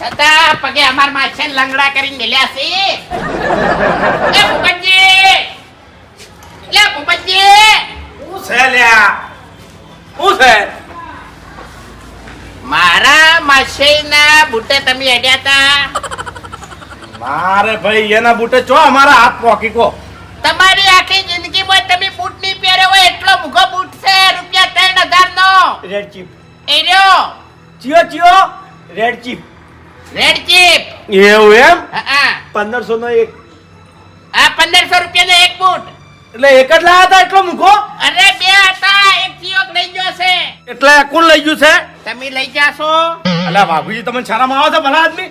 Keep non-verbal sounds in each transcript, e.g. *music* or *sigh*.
છતાં પગે અમાર માછે લંગડા કરીને મેલ્યા છે. એ ભૂપતજી! લે ભૂપતજી! હું છે લ્યા? હું છે? મારા માછેના બુટે તમે અડ્યા તા. મારે ભાઈ એના બૂટે ચો અમારા હાથ પોકી કો તમારી આખી જિંદગીમાં તમે બૂટ નહીં પહેર્યો હોય એટલો મૂઘો બૂટ છે રૂપિયા ત્રણ હજાર નો રેડ ચીપ એ રહ્યો. ચિયો ચિયો? રેડ ચીપ રેડ ચીપ એવું એમ? હા પંદરસો નો એક. આ પંદરસો રૂપિયા નો એક બૂટ. એટલે એક જ લાયા હતા એટલો મૂકો? અરે બે હતા એક ચિયોક લઈ ગયો છે. એટલે કોણ લઈ ગયું છે? તમે લઈ જાશો. અલા બાબુજી તમે શરમ આવો છો ભલા આદમી?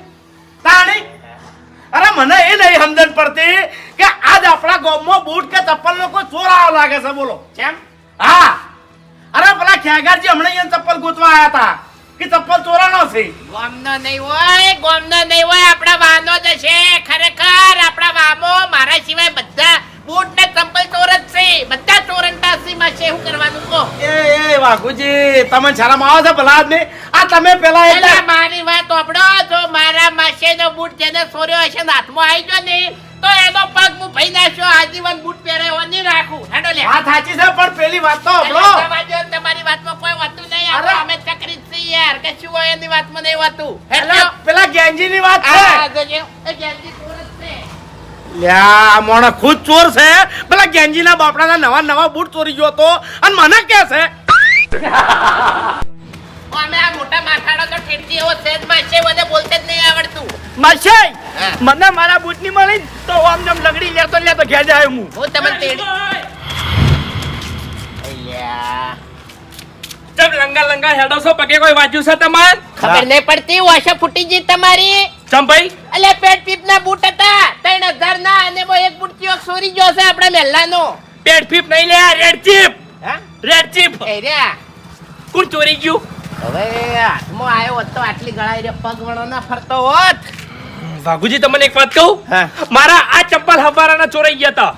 તાણી અરે મને એ નહીં સમજણ પડતી કે આજ આપણા ગામમાં બૂટ કે ચપ્પલ નો કોઈ ચોર આવો લાગે છે બોલો. કેમ? હા. અરે પેલા ખેગારજી હમણાં અહીંયા ચપ્પલ ગોતવા આવ્યા હતા. કે ચપ્પલ ચોરાનો છે? ગોમનો નહીં હોય ગોમનો નહીં હોય આપણા વાનો જ છે ખરેખર આપણા વામો મારા સિવાય બધા બૂટ ને ચંપલ ચોર જ છે. બધા ચોરંટા છે શું કરવાનું કહો? એ એ વાઘુજી તમે શરમ આવો છો ભલા ને આ તમે પેલા એટલે મારી વાત આપણો જો મારા માસેનો બૂટ જેને સોર્યો હશે ને હાથમાં આવી ગયો ને તો એનો પગ હું ભઈ નાખ્યો આજીવન બૂટ પહેરાયો નહીં રાખું. હેડો લે. વાત સાચી છે પણ પેલી વાત તો ને તમારી વાતમાં કશું વાત નહીં વાતું હેલો પેલા ગેંજી ની વાત છે. એ ગેંજી ચોર જ છે. લ્યા આ ખુદ ચોર છે. પેલા ગેંજી ના બાપડાના નવા નવા બૂટ ચોરી ગયો તો અને મને કે છે અમે આ મોટા માથાડો તો ઠેઠથી એવો સેજમાં છે મને બોલતે જ નહીં આવડતું. મળશે મને મારા બૂટની મળી તો આમ જેમ લગડી લેતો લેતો ઘેર જાય હું. હું તમને તેડી અલ્યા ચમ લંગા લંગા હેડો છો? પગે કોઈ વાજ્યું છે તમાર? ખબર નહીં પડતી વાશા ફૂટી ગઈ તમારી. ચમ ભાઈ? અલે પેટ પીપ ના બૂટ હતા. ત્રણ હજાર ના અને એમાં એક બૂટ ચિયોક સોરી ગયો છે આપણા મહેલાનો? પેટ પીપ નહીં લે રેડ ચીપ હે? રેડ ચીપ એ કોણ ચોરી ગયું? હવે હાથમાં આવ્યો હોત તો આટલી ગળાઈ રે પગ વણો ના ફરતો હોત. વાઘુજી તમને એક વાત કહું? મારા આ ચંપલ હવારાના ચોરાઈ ગયા હતા.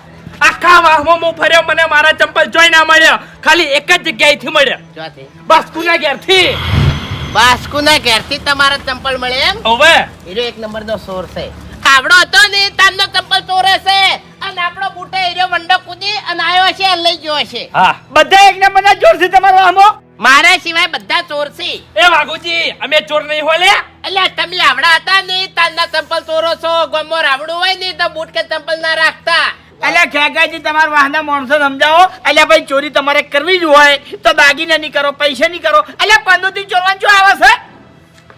આખા વાહમાં હું ફર્યો મને મારા ચંપલ જોઈ ના મળ્યા. ખાલી એક જ જગ્યાએથી મળ્યા. જોથી બસ કુના ઘેરથી. બાસ્કુ ના ઘેરથી તમારા ચંપલ મળે એમ? હવે? હીરો એક નંબર નો સોર છે. આવડો હતો ને તારનો ચંપલ ચોરે છે અને આપણો બૂટે હીરો વંડો કૂદી અને આવ્યો છે લઈ ગયો છે હા. બધા એક નંબર ના ચોર છે તમારો આમો મારા સિવાય બધા ચોર છે. એ વાઘુજી અમે ચોર નહીં હોય એટલે તમે આવડા હતા ને તારના ચંપલ ચોરો છો. ગમો રાવડું હોય ને તો બૂટ કે ચંપલ ના રાખતા. અલ્યા ખેગાજી તમારા વાહના માણસો સમજાવો. અલ્યા ભાઈ ચોરી તમારે કરવી જ હોય તો દાગીના નહીં કરો પૈસા નહીં કરો. અલ્યા પંદોથી ચોરવાનું શું આવે છે?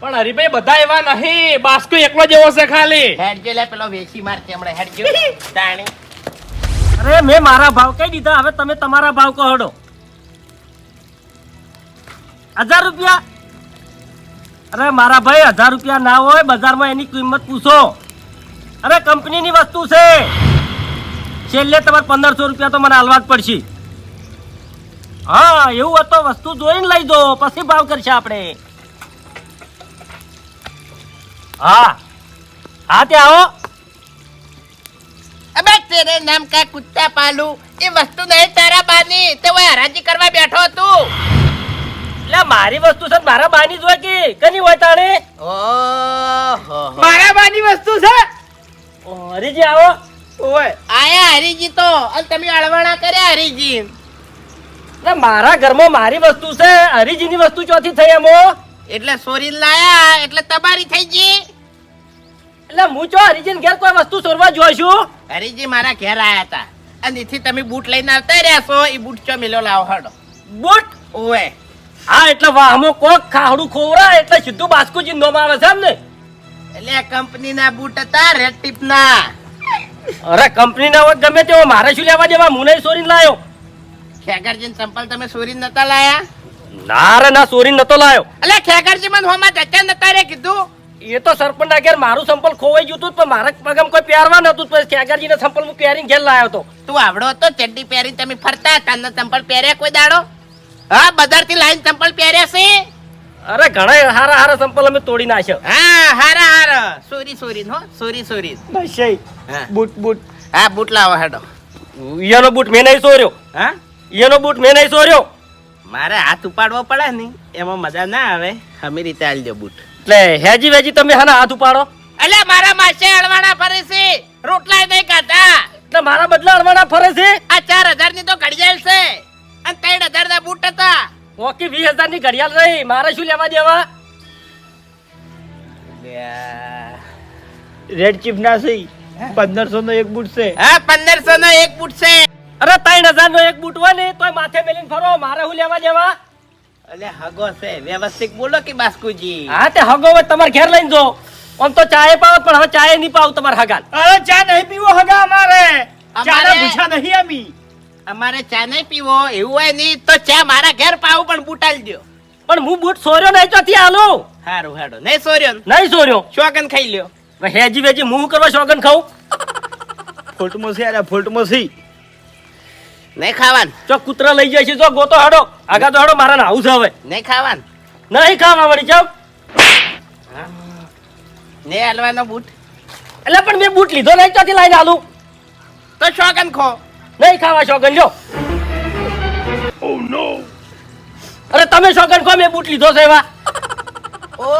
પણ હરીભાઈ બધા એવા નહીં. બાસ્કો એકલો જેવો છે ખાલી. હેડજો લે પેલો વેચી માર ચમડે હેડજો. *laughs* તાણી. અરે મેં મારા ભાવ કહી દીધા. હવે તમે તમારા ભાવ કહો હજાર રૂપિયા? અરે મારા ભાઈ હજાર રૂપિયા ના હોય. બજારમાં એની કિંમત પૂછો. અરે કંપનીની વસ્તુ છે. છેલ્લે તમારે પંદરસો રૂપિયા તો મને હાલવા જ પડશે. હા એવું હતો વસ્તુ જોઈને લઈ દો પછી ભાવ કરશે આપણે. હા હા ત્યાં આવો. અબે તેરે નામ કા કુત્તા પાલુ? એ વસ્તુ નહીં તારા બાની. તે ઓય હરાજી કરવા બેઠો તું એટલે મારી વસ્તુ છે ને મારા બાની જ હોય કે કની હોય તાણે? ઓહો મારા બાની વસ્તુ છે? હરીજી આવો. ઓય આયા હરીજી તો અને તમે અળવાણા કર્યા હરીજી. એટલે મારા ઘરમાં મારી વસ્તુ છે હરીજીની વસ્તુ ચોથી થઈ એમો એટલે સોરી લાયા એટલે તમારી થઈ ગઈ? એટલે હું ચો હરીજીને ઘેર કોઈ વસ્તુ સોરવા જોઈશું હરીજી મારા ઘેર આયા હતા અને એથી તમે બૂટ લઈને આવતા રહ્યા છો એ બૂટ ચો મિલો લાવો હડો બુટ? ઓએ હા એટલે વાહમો કોક ખાહડું ખોવરા એટલે સીધું બાસ્કુ નોમ આવે છે એમ ને એટલે કંપનીના બૂટ હતા રેડ ટીપ ના અરે કંપની ના હોય ગમે તેવો મારે શું લેવા દેવા? હું નહીં ચોરીને લાયો. ખેગરજી ચંપલ તમે સોરી નતા લાયા? ના રે ના સોરી નતો લાયો. એટલે ખેગરજી મને હોમાં ધક્કા નતા રે કીધું? એ તો સરપંચ ના ઘેર મારું સંપલ ખોવાઈ ગયું હતું પણ મારા પગમ કોઈ પહેરવા નતું પછી ખેગારજીને સંપલ હું પહેરીને ઘેર લાયો હતો તું આવડો હતો ચડ્ડી પહેરીને તમે ફરતા તારના ચંપલ પહેર્યા કોઈ દાડો? હા બજારથી લાઈન સંપલ પહેર્યા છે? અરે ઘણા હારા હારા સંપલ અમે તોડી નાખ્યો. હા હારા હારા. Sorry sorry no sorry sorry. નશઈ boot boot. હા બૂટ લાવો હેડો. ઈયાનો બૂટ મેં નહીં ચોર્યો હા? ઈયાનો બૂટ મેં નહીં ચોર્યો મારે હાથ ઉપાડવો પડે ને એમાં મજા ના આવે. અમે રીતે આલજો બૂટ. એટલે હેજી વેજી તમે હાના હાથ ઉપાડો. એટલે મારા માસે અળવાના ફરે છે. રોટલા નહીં ખાતા એટલે મારા બદલા અડવાના ફરે છે. આ ચાર હજારની તો ઘડિયાળ છે. અને ત્રણ હજાર ના બૂટ ઓકે વીસ હજારની ઘડિયાળ રહી. મારે શું લેવા દેવા? રેડ ચીફ ના સહી પંદરસો નો એક બૂટ છે. હા પંદરસો નો એક બૂટ છે. અરે ત્રણ હજાર નો એક બૂટ હોય ને તોય માથે મેલીને ફરો. મારે શું લેવા દેવા? એટલે હગો છે. વ્યવસ્થિત બોલો કે બાસ્કુજી? હા તે હગો હોય તમારે ઘેર લઈને જો. આમ તો ચાય પાવ પણ હવે ચાય નહીં પાવ તમારે હગાલ. અરે ચા નહીં પીવો હગા અમારે. ચા ના નહીં અમી. અમારે ચા નહીં પીવો એવું હોય નહીં. તો ચા મારા ઘેર પાવું પણ બૂટ દો દ્યો. પણ હું બૂટ સોર્યો નહીં ચોથી આલો હારું હાડો નહીં સોર્યો નહીં સોર્યો. શોકન ખાઈ લ્યો. હેજી વેજી મું કરવા શોકન ખાઉં? ફોલ્ટમાં છે અરે ફોલ્ટમાં છે. નહીં ખાવાનું. જો કૂતરા લઈ જાય છે જો ગોતો હાડો. આગા તો હાડો મારા આવું છે હવે. નહીં ખાવાનું. નહીં ખાવા વળી જાવ નહીં હાલવાનો બૂટ. એટલે પણ મેં બૂટ લીધો નહીં તો લઈને હાલું. તો શોકન ખો. નહીં ખાવા શોગન જો. અરે તમે શોગન ખો મેં બૂટ લીધો છે એવા? હો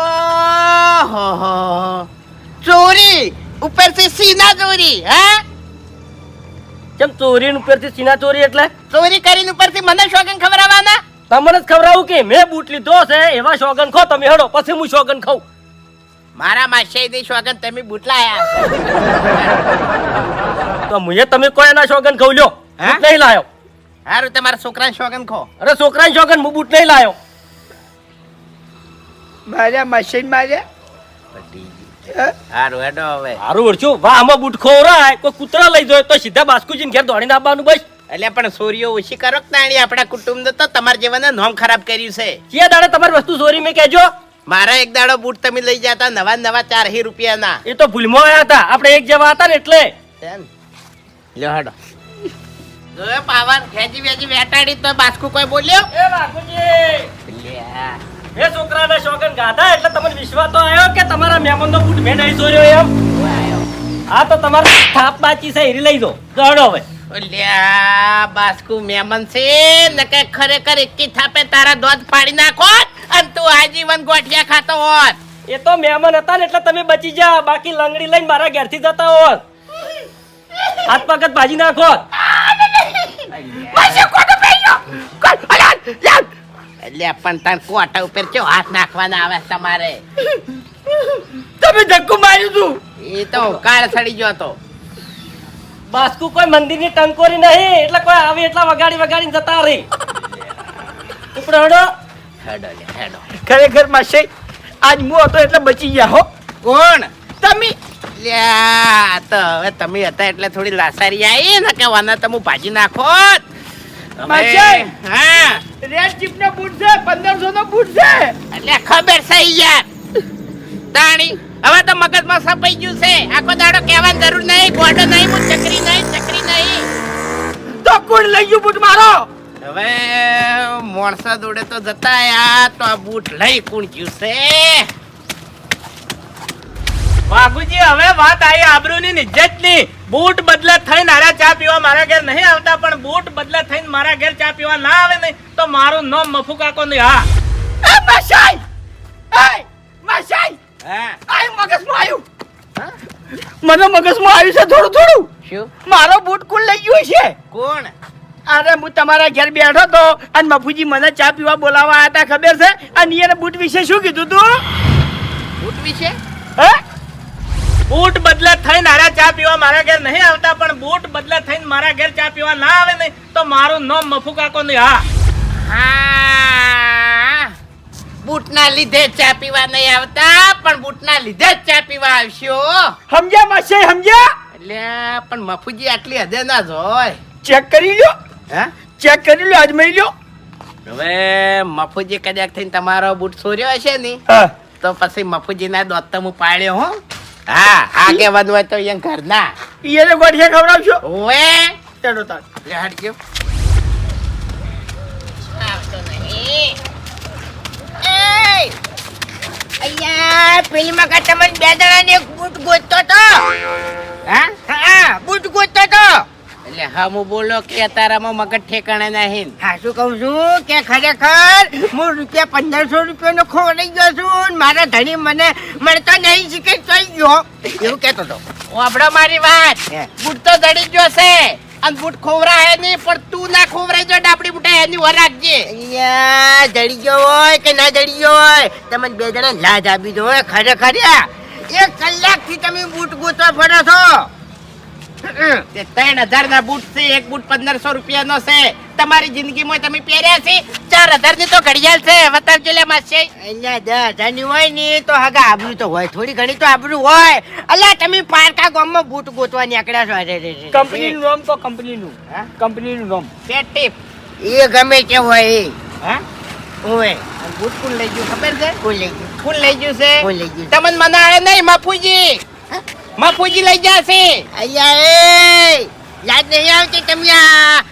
ચોરી. ઉપરથી સીના ચોરી હા? કેમ ચોરી ઉપરથી સીના ચોરી એટલે? ચોરી કરીને ઉપરથી મને શોગન ખવડાવવાના? તમને જ ખવડાવું કે મેં બૂટ લીધો છે એવા શોગન ખો તમે હેડો પછી હું શોગન ખાઉં. મારા માસે શોગન તમે બૂટ લાયા. તો મુએ તમે કોઈ એના શોગન ખવ લ્યો. બૂટ નહીં લાયો. હારું તમારા છોકરાને શોગન ખો. અરે છોકરાની શોગન હું બૂટ નહીં લાયો. માર્યા મશીન મારે. હારું હેડો હવે. સારું વળશું વાહ આમાં બૂટ ખોરાય. કોઈ કૂતરા લઈ જાય તો સીધા બાસ્કુજીને ઘેર દોડીને આવવાનું બસ. એટલે પણ સોરીઓ ઓછી કરો કે આપણા કુટુંબ તો તમારા જેવાને નોમ ખરાબ કર્યું છે. કે દાડે તમારી વસ્તુ સોરી મેં કહેજો? મારા એક દાડો બૂટ તમે લઈ જતા નવા નવા ચારહી રૂપિયાના. એ તો ભૂલમાં આવ્યા હતા. આપણે એક જેવા હતા ને એટલે. લ્યો હાડો. જોયો પાવન ખેંચી વેચી વેટાડી તો બાસ્કુ કોઈ બોલ્યો? એ બાસ્કુજી. એ છોકરાના શોગન ગાધા એટલે તમને વિશ્વાસ તો આવ્યો કે તમારા મહેમાનનો બૂટ મેં નહીં ચોર્યો એમ? હા તો તમારે થાપ બાચી છે હીરી લઈ દો દોડો હવે. લ્યા, બાસ્કુ મહેમાન છે ને કે ખરેખર એકી થાપે તારા દોધ પાડી નાખો અને તું આજીવન ગોઠિયા ખાતો હોત. એ તો મહેમાન હતા ને એટલે તમે બચી જા. બાકી લંગડી લઈને મારા ઘેરથી જતા હોત. હાથ પગત ભાજી નાખો. એટલે પણ તાર કોટા ઉપર કેવો હાથ નાખવાના આવે તમારે? તમે ધક્કો માર્યું તું. એ તો કાળ સડી ગયો તો બાસ્કુ કોઈ મંદિરની ટંકોરી નહીં એટલે કોઈ આવે એટલા વગાડી વગાડીને જતા રહી. ઉપડે હડો. હેડો હેડો. ખરેખર માસે આજ હું હતો એટલે બચી ગયા હો. કોણ? તમે લ્યા તો હવે તમે હતા એટલે થોડી લાસારી આવી ને કે વાના તમે ભાજી નાખો! હા. રેડ ચીફ નો બૂટ છે પંદરસો નો બૂટ છે. એટલે ખબર છે યાર તાણી હવે તો મગજમાં સપાઈ ગયું છે. આખો દાડો કહેવાની જરૂર નહીં ગોડો નહીં હું ચકરી નહીં ચકરી નહીં. તો કોણ લઈ ગયું બૂટ મારો? હવે મોણસા દોડે તો જતા આયા તો આ બૂટ લઈ કોણ ગયું છે? વાઘુજી હવે વાત આવી આબરૂની નિજ્જતની. બૂટ બદલે થઈને આરા ચા પીવા મારા ઘેર નહીં આવતા પણ બૂટ બદલે થઈને મારા ઘેર ચા પીવા ના આવે ને તો મારું નામ મફુ કાકો નહીં હા. એ મશાઈ એ મશાઈ હા? આય મગજમાં આવ્યું. મને મગજમાં આવ્યું છે થોડું થોડું. શું? મારો બૂટ કુલ લઈ ગયો છે. કોણ? અરે હું તમારા ઘેર બેઠો તો અને મફુજી મને ચા પીવા બોલાવવા આવ્યા હતા ખબર છે? અને એને બૂટ વિશે શું કીધું તું? બૂટ વિશે? બૂટ બદલા થઈને હારા ચા પીવા મારા ઘેર નહીં આવતા પણ બૂટ બદલા થઈને મારા ઘેર ચા પીવા ના આવે ને તો મારું નામ મફુ કાકો નહીં. હા. હા. બૂટના લીધે ચા પીવા નહીં આવતા પણ બૂટના લીધે જ ચા પીવા આવશો. સમજ્યા માસે સમજ્યા? એટલે પણ મફુજી આટલી હદે ના જ હોય. ચેક કરી લ્યો. હે? ચેક કરી લ્યો અજમાઈ લ્યો. હવે મફુજી કદાચ થઈને તમારો બૂટ સોર્યો હશે ને તો પછી મફુજીના દોત્તમ પાડ્યો હું. હો હા કે વધુ હોય તો અહીંયા ઘરના. એને ગોઠિયા ખવડાવશો? ઓએ ચડો તાર. લે હટજો ગયો અહીંયા પેલી મગા તમને બે જણાને એક બૂટ ગોતતો તો? હા? હા બૂટ ગોતતો તો? એટલે હમ બોલો કે તારામાં મગજ ઠેકાણે નહીં. હાચું કહું છું કે ખરેખર હું રૂપિયા પંદરસો રૂપિયાનો ખોવાઈ ગયો છું મારા ધણી મને મળતો નહીં શીખે થઈ ગયો. એવું કહેતો હતો. આપડો મારી વાત. હે. બૂટ તો ધડી ગયો છે. અને બૂટ હે નહીં પણ તું ના ખોવરાય જો ડાબડી બૂટા એની વર રાખજે. અહીંયા જડી ગયો હોય કે ના જડી ગયો હોય તમે બે જણા લાજ આપી દો હે, ખરેખર. એક કલાકથી તમે બૂટ ગોતવા ફરો છો. ત્રણ હજાર ના બૂટ છે એક બૂટ પંદરસો રૂપિયા નો છે. તમારી જિંદગીમાં તમે પહેર્યા છે? ચાર હજારની તો ઘડિયાળ છે વતર જિલ્લા માં છે. અહીંયા દસ હજારની હોય ને તો હગા આબરૂ તો હોય થોડી ઘણી તો આબરૂ હોય. અલ્યા તમે પારકા ગામમાં બૂટ ગોતવા નીકળ્યા છો અરે કંપની નું નામ તો કંપનીનું. કંપની નું નામ. પેટીપ એ ગમે તે હોય એ. હા? હોય અને બૂટ કોણ લઈ ગયું? ખબર છે? કોણ લઈ ગયું? કોણ લઈ ગયું છે? કોણ લઈ ગયું? તમને મનાડે નહીં મફુજી. મફુજી લઈ જશે અહીંયા એ યાદ નહીં આવતી તમે આ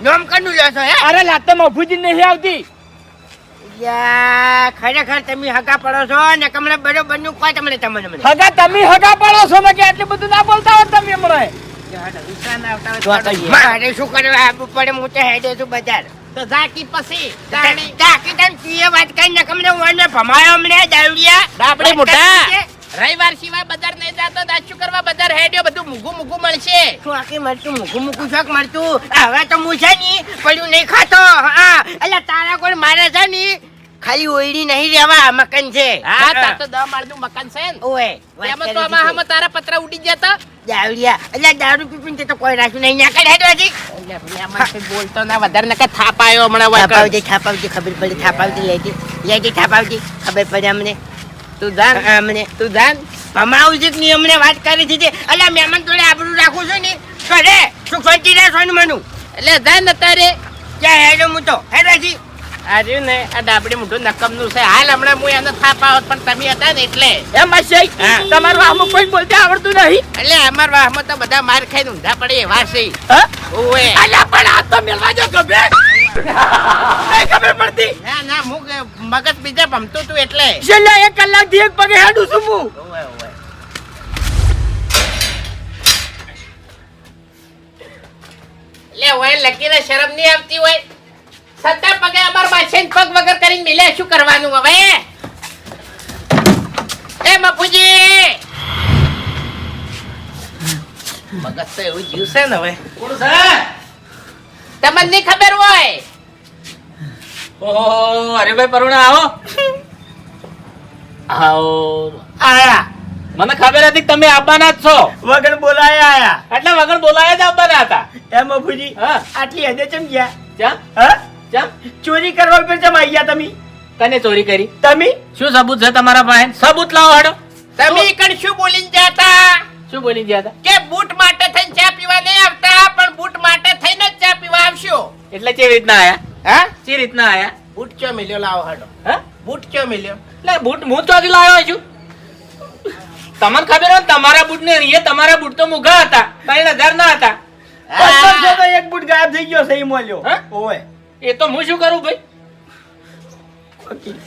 નોમ કનું લો છો હે અરે લાતો મફુજી નહીં આવતી યા ખરેખર તમે હગા પડો છો ને કમળે બરોબરનું કોઈ તમને તમને હગા તમે હગા પડો છો ને કે આટલું બધું ના બોલતા હોય તમે હમણાં મારે શું કરવા આપવું પડે હું તો હેડે છું બજાર તો ઝાકી પછી તને તીએ વાત કરીને કમળે ઓને ભમાયો હમણાં દાવડિયા બાપડે મોટા રવિવાર સિવાય બજાર નહીં જતો શું કરવા બજાર હેડ્યો બધું મૂઘું મૂઘું મળશે. શું આખી મળતું મૂકું મૂકું શાક મળતું હવે તો હું છે ની પડ્યું નહીં ખાતો. હા એટલે તારા કોઈ મારે છે ની? ખાલી ઓયડી નહીં રહેવા મકાન છે. હા તાર તો દહ માળનું મકાન છે ને. ઓય એમાં તો આમાં હમ તારા પતરા ઉડી જતા દાવડિયા એટલે દારૂ પીપીને તે તો કોઈ રાખ્યું નહીં. ત્યાં કઈ હેડો હજી એટલે બોલતો ના વધારે નકર થાપ આવ્યો હમણાં વગર. થાપાવતી થાપાવતી ખબર પડી થાપાવતી લેતી લેતી થાપાવતી ખબર પડી અમને. તું જાન અમને તું જાન ભમાવજી ની અમને વાત કરી દીધી. એટલે મહેમાન જોડે આબરૂ રાખું છું ને. કરે સુખ શાંતિ રહે સોનું મનું? એટલે જાન અત્યારે ક્યાં હેડો હું તો? હેડો હજી. આ રહ્યું ને આ ડાબડી મોઢું નકમનું છે. હાલ હમણાં હું એને થાપ આવત પણ તમે હતા ને એટલે. એમ હશે. તમારું આમાં કોઈ બોલતા આવડતું નહીં. એટલે અમાર વાહમાં તો બધા માર ખાઈને ઊંધા પડે એવા છે? ઓવે. અલ્યા પણ આ તો મેળવા જો ગમે. નહીં ખબર પડતી? ના ના હું મગજ બીજા ભમતું તું એટલે. છેલ્લા એક કલાકથી એક પગે હેડું છું હું. ઓવે ઓવે. લે ઓય લકીને શરમ નહીં આવતી હોય. સત્તા પગે અમાર માછે પગ વગર કરીને મિલે શું કરવાનું હવે? એ મફુજી મગજ તો એવું જીવશે ને હવે. તમને નહીં ખબર હોય? ઓહો પરુણા આવો. આવો. આયા. મને ખબર હતી કે તમે આવવાના જ છો. વગર બોલાયા આયા. એટલે વગર બોલાયા જ આવવાના હતા. એમ અફુજી આટલી હદે ચમ ગયા? ચમ? હા? ચમ? ચોરી કરવા પર ચમ આવ્યા તમે? કને ચોરી કરી? તમે? શું સબૂત છે તમારા પાસે? સબૂત લાવો હાડો. તમે કણ શું બોલીને જાતા શું બોલી ગયા હતા? કે બૂટ માટે થઈને ચા પીવા નહીં આવતા પણ બૂટ માટે થઈને જ ચા પીવા આવશો. એટલે કેવી રીતના આયા? હા? રીતના આયા બૂટ ચો મિલ્યો? લાવો હાડો હે? બૂટ ચો મિલ્યો? લે બૂટ હું ચોથી લાવ્યો છું. તમને ખબર હોય તમારા બૂટ ને રીએ તમારા બૂટ તો મૂઘા હતા ત્રણ હજાર ના હતા. પંદરસો તો એક બૂટ ગાયબ થઈ ગયો સહી મળ્યો. ઓય એ તો હું શું કરું ભાઈ?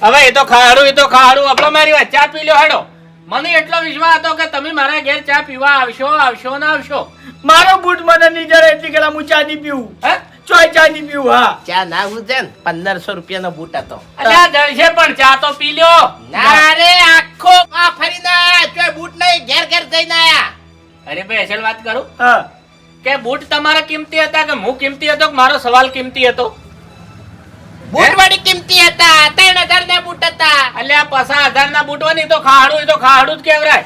હવે એ તો ખાડું એ તો ખાડું આપણે મારી વાત ચા પી લ્યો હાડો. મને એટલો વિશ્વાસ હતો કે તમે મારા ઘેર ચા પીવા આવશો આવશો ને આવશો. મારો બૂટ મને નહીં જરા એટલી કલા હું ચા નહીં પીવું. હે? ચોય ચા ની પીવું હા. ચા ના હુજે ને પંદરસો રૂપિયાનો બૂટ હતો. અલ્યા જળશે પણ ચા તો પી લ્યો. ના રે આખો આ ફરી ના ચોય બૂટ નહીં ઘેર ઘેર જઈને આયા. અરે ભાઈ અસલ વાત કરું? હા. કે બૂટ તમારા કિંમતી હતા કે હું કિંમતી હતો કે મારો સવાલ કિંમતી હતો? બૂટ વાળી કિંમતી હતા ત્રણ હજાર ના બૂટ હતા. અલ્યા પસા હજાર ના બૂટ હોય તો ખાડું તો ખાડું જ કેવરાય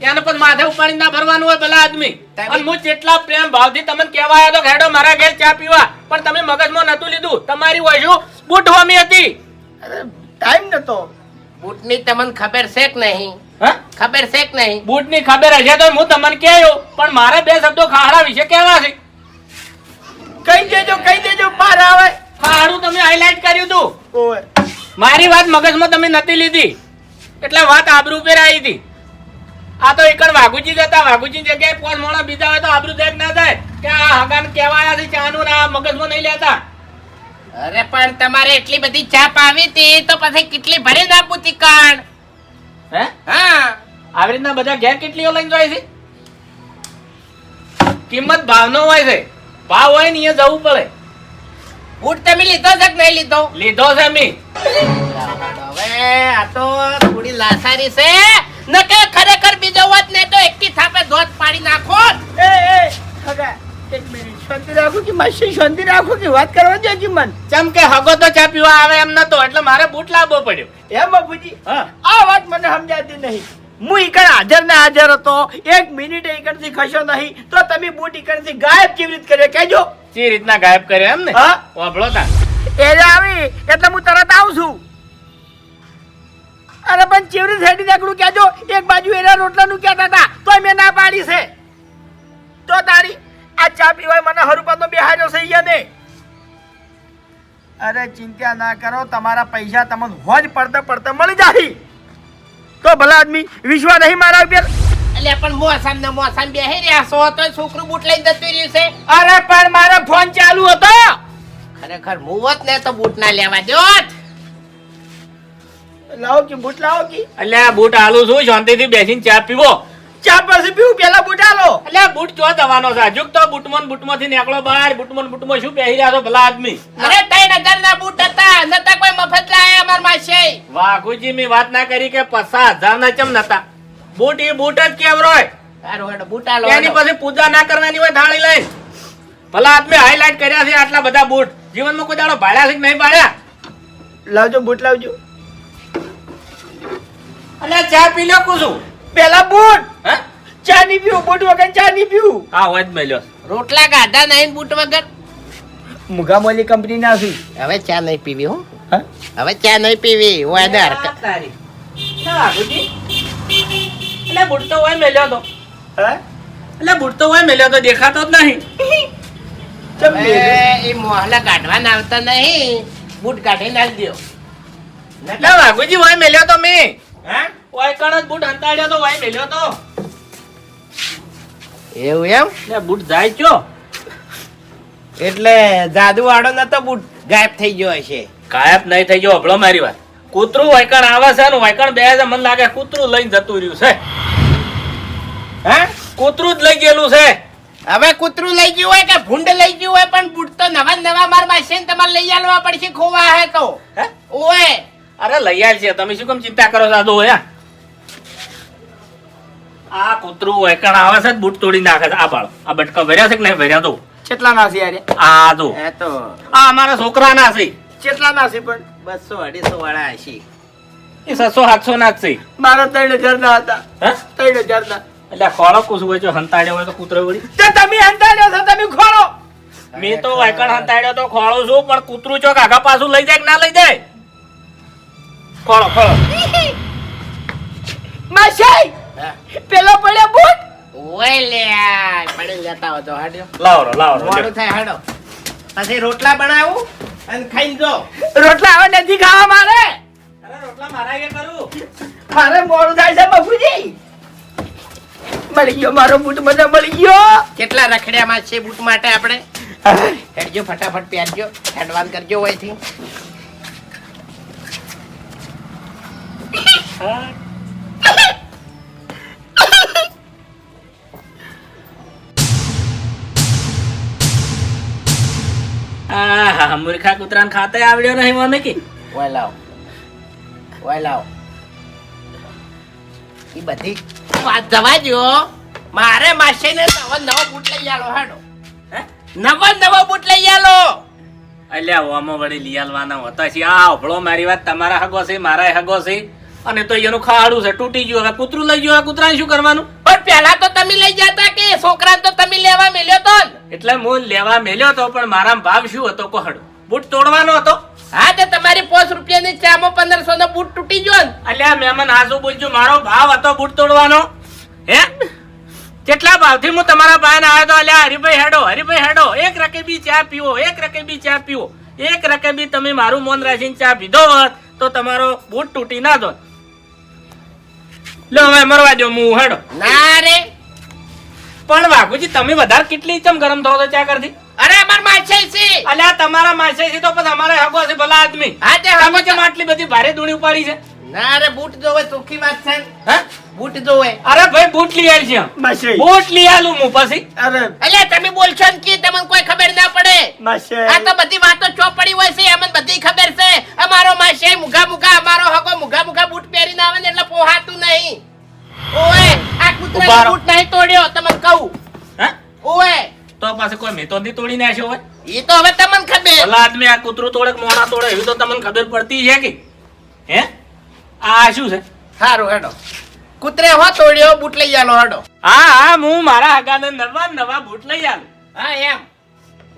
એને પણ માથે ઉપાડી ના ભરવાનું હોય પેલા આદમી. અને હું જેટલા પ્રેમ ભાવથી તમને કહેવા આવ્યો તો હેડો મારા ઘેર ચા પીવા. પણ તમે મગજમાં નતું લીધું. તમારી હોય શું? બૂટ હોમી હતી. ટાઈમ નતો. બૂટની તમને ખબર છે કે નહીં? હા? ખબર છે કે નહીં? બૂટની ખબર હશે તો હું તમને કહ્યું. પણ મારે બે શબ્દો ખાડા વિશે કહેવા છે. કઈ દેજો કઈ દેજો બહાર આવે. ખાડું તમે હાઇલાઇટ કર્યું હતું. મારી વાત મગજમાં તમે નથી લીધી. એટલે વાત આબરૂ પર આવી હતી. આ તો એકણ વાઘુજી જતા વાઘુજી જગ્યાએ પોસ મોણા બીજા હોય તો આબરૂ દેખ ના થાય કે આ હગાન કહેવાયા છે ચાનું ના મગજમાં નહીં લેતા. અરે પણ તમારે એટલી બધી ચાપ આવી હતી તો પછી કેટલી ભરી ના પૂતી કાણ? હે? હા. આવી રીતના બધા ઘેર કેટલીઓ લઈને જાય છે? કિંમત ભાવનો હોય છે. ભાવ હોય ને અહીંયા જવું પડે. બૂટ તમે લીધો છે કે નહીં લીધો? લીધો છે મી હવે આ તો થોડી લાસારી છે. ન કે ખરેખર બીજો વાત ને તો એકી થાપે ધોધ પાડી નાખો. એ એ ખગા એક મિનિટ. શાંતિ રાખો કે માસી શાંતિ રાખો કે વાત કરવા દેજો મન. ચમ કે હગો તો ચા પીવા આવે એમ નતો એટલે મારે બૂટ લાવવો પડ્યો. હે બાપુજી હા. આ વાત મને સમજાતી નહીં. હું ઈકણ હાજર ને હાજર હતો. એક મિનિટ ઈકણથી ખસ્યો નહીં. તો તમે બૂટ ઈકણથી ગાયબ કેવી રીતે કર્યો? કહેજો. જે રીતના ગાયબ કર્યો એમ ને હા. વાપરો તા. એ આવી એટલે હું તરત આવું છું. અરે પણ ચેવરી સાઈડ નીકળું કહેજો એક બાજુ એના રોટલાનું કહેતા હતા તો મેં ના પાડી છે. તો તારી આ ચા પીવાય મને હરુપાનો બેહાર્યો છે અહીંયા ને અરે ચિંતા ના કરો તમારા પૈસા તમને હોજ પડતા પડતા મળી જાય તો ભલા આદમી વિશ્વાસ નહીં મારા ઉપર. એટલે પણ મોસમ ને મોસમ બેહી રહ્યા છો તો છોકરું બૂટ લઈને જતું રહ્યું છે. અરે પણ મારો ફોન ચાલુ હતો. ખરેખર હું હોત ને તો બૂટ ના લેવા દોત લાવો કે બૂટ લાવો કે? એટલે આ બૂટ આલું છું શાંતિથી બેસીને ચા પીવો. ચા પછી પીવું? પેલા બૂટ આલો. એટલે આ બૂટ ચો દવાનો છે? હજુક તો બૂટમાં બૂટમાંથી નીકળો બહાર બૂટમાં બૂટમાં શું પહેરી રહ્યા છો ભલા આદમી? અરે તઈ નગર ના બૂટ હતા નતા કોઈ મફત લાયા અમાર માસે. વાઘુજી મેં વાત ના કરી કે પસા હજાર ના ચમ નતા. બૂટ એ બૂટ જ કેવરોય તારો હેડો બૂટ આલો એની. પછી પૂજા ના કરવાની હોય થાળી લઈને ભલા આદમી હાઈલાઈટ કર્યા છે આટલા બધા બૂટ. જીવનમાં કોઈ દાડો ભાડ્યા છે કે નહીં ભાડ્યા? લાવજો બૂટ લાવજો. એટલે ચા પી લો કુસુ પેલા બૂટ. હે? ચા ની પીવું બૂટ વગર ચા નહીં પીવું. હા હોય જ મેલ્યો. રોટલા ગાઢા નહીં બૂટ વગર. મુગામોલી કંપની ના છું. હવે ચા નહીં પીવી હો. હા? હવે ચા નહીં પીવી વેધર તારી. ના, બુજી એટલે બૂટ તો હોય મેલ્યો તો. હે? એટલે બૂટ તો હોય મેલ્યો તો દેખાતો જ નહીં. એ મોહલા કાઢવાના આવતા નહીં. બૂટ કાઢી નાખ દો એટલે વાઘુજી હોય મેલ્યો તો મેં. હે? હોય કણ જ બૂટ હંતાડ્યો તો હોય મેલ્યો તો. એવું એમ? ને બૂટ જાય છો એટલે જાદુ વાળો નતો બૂટ ગાયબ થઈ ગયો હશે. ગાયબ નહીં થઈ ગયો હભળો મારી વાત. કૂતરું વાયકણ આવે છે ને વાયકણ બે છે મને લાગે કૂતરું લઈને જતું રહ્યું છે. હે? કૂતરું જ લઈ ગયેલું છે. હવે કૂતરું લઈ ગયું હોય કે ભૂંડ લઈ ગયું હોય પણ બૂટ તો નવા નવા માર માસે તમારે લઈ આલવા પડશે ખોવા હે તો. હે? ઓય. અરે લઈ છે. તમે શું કેમ ચિંતા કરો સાદો હે? આ કૂતરું વાયકણ આવે છે બુટ બૂટ તોડી નાખે છે. આ બાળ. આ બટકા ભર્યા છે કે નહીં ભર્યા તો કેટલા ના છે યાર? આ જો. એ તો આ અમારા છોકરાના છે. કેટલા ના છે પણ? બસો અઢીસો વાળા હશે એ છસો સાતસો ના જ છે. મારા ત્રણ હજાર ના હતા. હે? ના. એટલે ખોળો કુશું હોય જો હંતાડ્યો હોય તો કૂતરો વળી. તો તમે હંતાડ્યો છો તમે ખોળો. મેં તો વાયકણ હંતાડ્યો તો ખોળો છું પણ કૂતરું ચોક આગા પાછું લઈ જાય કે ના લઈ જાય? ખોળો ફળો. માસાઈ પેલો પડ્યો બૂટ? ઓય લે પડી જતા હો તો હાડ્યો. લાવો લાવો મોડું થાય હાડો. પછી રોટલા બનાવું અને ખાઈને જો. રોટલા હવે નથી ખાવા મારે. અરે રોટલા મારા કે કરું. મારે મોડું થાય છે બાપુજી. મળી ગયો મારો બૂટ મને મળી ગયો. કેટલા રખડ્યામાં છે બૂટ માટે આપણે? હેડજો ફટાફટ પહેરજો એડવાન્સ કરજો હોયથી આહા મૂર્ખા કૂતરાને ખાતે આવડ્યો નહીં મને કે. ઓય લાવ. ઓય લાવ. એ બધી વાત જવા દો મારે માસીને નવો નવો બૂટ લઈ આલો હાડો. હે? નવો નવો બૂટ લઈ આલો. અલ્યા ઓમો વળી લીયાલવાના હોતા છે આ ઓભળો મારી વાત તમારા હગો છે મારા હગો છે. અને તો એનું ખાડું છે તૂટી ગયું. હવે કૂતરું લઈ ગયું કૂતરાને શું કરવાનું? પણ પેલા તો તમે લઈ જતા કે છોકરા તો તમે લેવા મેલ્યો તો એટલે હું લેવા મેલ્યો તો પણ મારા ભાવ શું હતો કોહડ? બૂટ તોડવાનો હતો. હા તે તમારી પાંચ રૂપિયાની ચામાં પંદરસો નો બૂટ તૂટી ગયો અલ્યા મહેમાન હાસુ બોલજો મારો ભાવ હતો બૂટ તોડવાનો. હે? કેટલા ભાવથી હું તમારા પાસે આવ્યો તો અલ્યા હરિભાઈ હેડો હરિભાઈ હેડો એક રકેબી ચા પીવો એક રકેબી ચા પીવો. એક રકેબી તમે મારું મન રાખીને ચા પીધો હોત તો તમારો બૂટ તૂટી ના દો લો હવે મરવા દો હું હેડો. ના રે. પણ બાપુજી તમે વધારે કેટલી ચમ ગરમ થવો તો ચા કરતી? અરે અમાર માછે છે. અલ્યા તમારા માછે છે તો પછી અમારે હગો છે ભલા આદમી. હા તે હગો કેમ આટલી બધી ભારે ધૂણી ઉપાડી છે? ના અરે બૂટ જોવે સુખી વાત છે. હે? બૂટ જોવે. અરે ભાઈ બૂટ લઈ આવી છે માસી. બૂટ લઈ આલું હું પછી. અરે. એટલે તમે બોલશો ને કે તમને કોઈ ખબર ના પડે. માસી. આ તો બધી વાતો ચોપડી હોય છે અમને બધી ખબર છે. અમારો માસે મુગા મુગા અમારો હકો મુગા મુગા બૂટ પહેરીને આવે ને એટલે પોહાતું નહીં. ઓએ આ કૂતરા બૂટ નહીં તોડ્યો તમને કહું. હે? ઓએ તો પાસે કોઈ મેતો તો નહીં તોડી નાખ્યો હોય. એ તો હવે તમને ખબર. ભલા આદમી આ કૂતરું તોડે મોડા મોણા તોડે એવી તો તમને ખબર પડતી છે કે. હે? આ શું છે? સારું હેડો. કૂતરે હો તોડ્યો બૂટ લઈ આલો હેડો. હા હા હું મારા હગાને નવા નવા બૂટ લઈ આલું. હા એમ.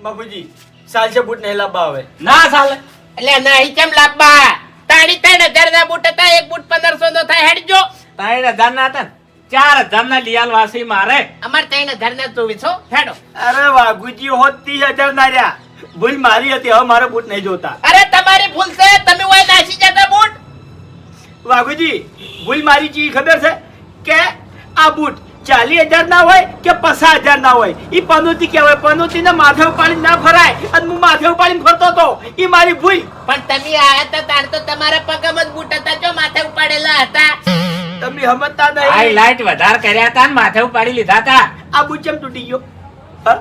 બાપુજી સાલસે બૂટ નહીં લાવવા આવે ના સાલ. એટલે નહીં કેમ લાવવા તાળી ત્રણ હજાર ના બૂટ હતા એક બૂટ પંદરસો નો થાય હેડજો. ત્રણ હજાર ના? હતા ચાર હજાર ના લિયાલ વાસી મારે. અમારે ત્રણ હજાર ના ચોવીસો હેડો. અરે વાઘુજી હો ત્રીસ હજાર ના રહ્યા. ભૂલ મારી હતી હવે મારો બૂટ નહીં જોતા. અરે તમારી ભૂલ છે. તમે હોય નાસી જતા બૂટ. વાઘુજી ભૂલ મારી ચી ખબર છે? કે આ બૂટ ચાલીસ હજાર ના હોય કે પચાસ હજાર ના હોય? એ પનોતી કહેવાય. પનોતી ને માથે ઉપાડી ના ફરાય. અને હું માથે ઉપાડીને ફરતો હતો. એ મારી ભૂલ. પણ તમે આયા હતા તાર તો તમારા પગમાં જ બૂટ હતા. જો માથે ઉપાડેલા હતા? તમે સમજતા નહીં હાઈલાઇટ વધારે કર્યા હતા ને માથે ઉપાડી લીધા હતા. આ બૂટ કેમ તૂટી ગયો? હા?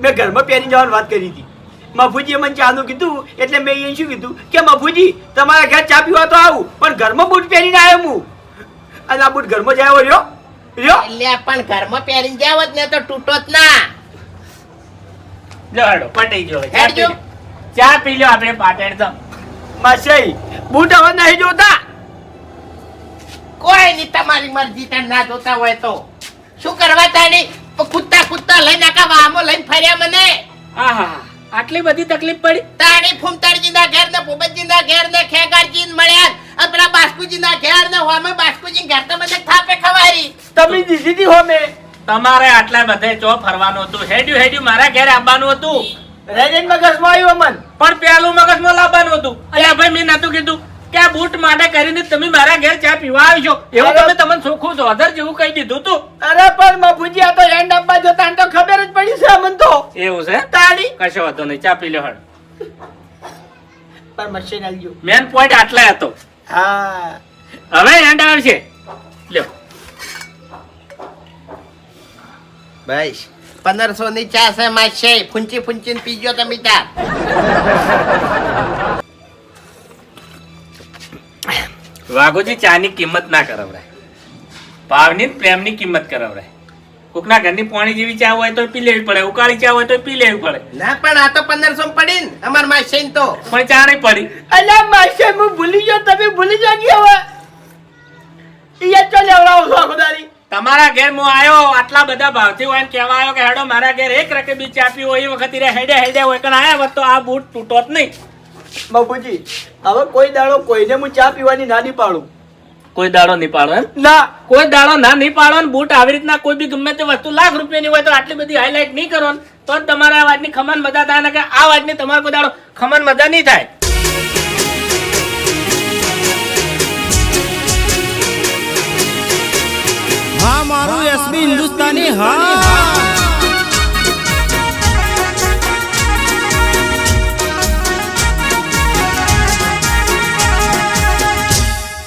મેં ઘરમાં પહેરી જવાની વાત કરી હતી. મફુજીએ મને ચાનું કીધું એટલે મેં એને શું કીધું કે મફુજી તમારા ઘર ચા પીવા તો આવું પણ ઘરમાં બૂટ પહેરીને આવ્યો હું. અને આ બૂટ ઘરમાં જાય રહ્યો? રહ્યો? એટલે પણ ઘરમાં પહેરીને જાવ જ ને તો તૂટો જ ના. લો હેડો પટી ગયો. ચા હેડજો. પી લો. ચા પી લો આપણે પાટણ તો. માસી બૂટ હવે નહીં જોતા. કોઈ નહીં તમારી મરજી તને ના જોતા હોય તો. શું કરવા તાણી? કૂદતા કૂદતા લઈને આખા વામો લઈને ફર્યા મને. આહા આટલી બધી તકલીફ પડી? તાણી ફૂમતાડજી ના ઘેર ને ભૂપતજી ના ઘેર ને ખેગારજી ને મળ્યા આપણા પેલા બાસ્કુજી ના ઘેર ને હોમે બાસ્કુજી ઘેર તો મને થાપે ખવારી. તમે દીધી હતી હો મેં તમારે આટલા બધે ચો ફરવાનું હતું? હેડ્યું હેડ્યું મારા ઘેર આવવાનું હતું. રેજન મગજમાં આવ્યું મન પણ પેલું મગજમાં લાવવાનું હતું. અલ્યા ભાઈ મેં નતું કીધું. કે આ બૂટ માટે કરીને તમે મારા ઘેર ચા પીવા આવશો? એવું. તમે તમને ચોખ્ખું સોધર જેવું કહી દીધું તું. અરે પણ મફુજી આ તો એન્ડ આપવા જોતા તો ખબર જ પડી છે અમને તો. એવું છે? તાળી. કશો વાતો નહીં ચા પી લો હળ. પણ મશીન આલજો મેન પોઈન્ટ આટલા હતો. હા. હવે એન્ડ આવશે. લ્યો. બસ. પંદરસો ની ચા છે માસે. ફૂંચી ફૂંચી પીજો તમે ચાર વાઘોજી ચાની કિંમત ના કરાવરાય. ભાવની ને પ્રેમની કિંમત કરાવરાય. કોકના ઘરની પાણી જેવી ચા હોય તો પી લેવી પડે ઉકાળી ચા હોય તો પી લેવી પડે. ના પણ આ તો પંદરસો પડી ને અમાર માસે તો. પણ ચા નહીં પડી. અલે માસે હું ભૂલી ગયો તમે ભૂલી જાગી હવે. ઈયા ચો લેવડાવો છો ખુદારી તમારા ઘેર હું આવ્યો આટલા બધા ભાવથી હોય ને કહેવા આવ્યો કે હેડો મારા ઘેર એક રકેબી ચા પી હોય એ વખત રે હેડે હેડે હોય કણ આયા વખત તો આ બૂટ તૂટોત નહીં. બાપુજી હવે કોઈ દાડો કોઈને હું ચા પીવાની ના નહીં પાડું કોઈ દાડો નહીં પાડો એમ? ના. કોઈ દાડો ના નહીં પાડો ને બૂટ આવી રીતના કોઈ બી ગમે તે વસ્તુ લાખ રૂપિયાની હોય તો આટલી બધી હાઈલાઇટ નહીં કરો ને. તો જ તમારે આ વાતની ખમન મજા થાય ને કે આ વાતની તમારે કોઈ દાડો ખમન મજા નહીં થાય. હા મારું એસબી હિન્દુસ્તાની હા.